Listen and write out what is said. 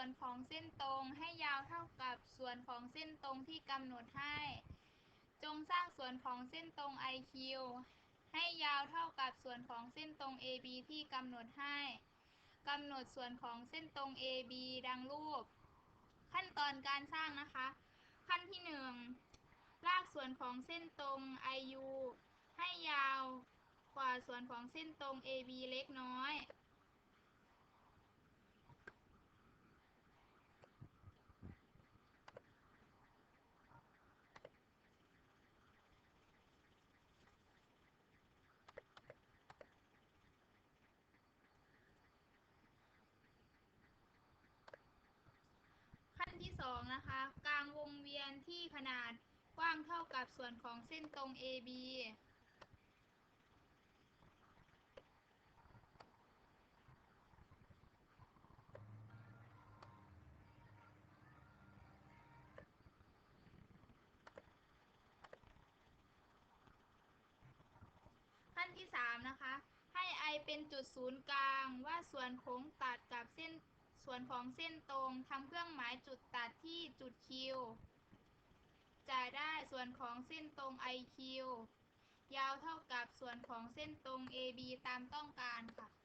ส่วนของเส้นตรงให้ยาวเท่ากับส่วนของเส้นตรงที่กำหนดให้ จงสร้างส่วนของเส้นตรง IQ ให้ยาวเท่ากับส่วนของเส้นตรง AB ที่กำหนดให้กำหนดส่วนของเส้นตรง AB ดังรูป ขั้นตอนการสร้างนะคะ ขั้นที่หนึ่งลากส่วนของเส้นตรง IU ให้ยาวกว่าส่วนของเส้นตรง AB เล็กน้อย ขั้นที่สองนะคะ กลางวงเวียนที่ขนาดกว้างเท่ากับส่วนของเส้นตรง AB ขั้นที่สามนะคะ ให้ I เป็นจุดศูนย์กลางว่าส่วนโค้งตัดกับเส้นส่วนของเส้นตรงทำเครื่องหมายจุด จ่ายได้ส่วนของเส้นตรง IQ ยาวเท่ากับส่วนของเส้นตรง AB ตามต้องการค่ะ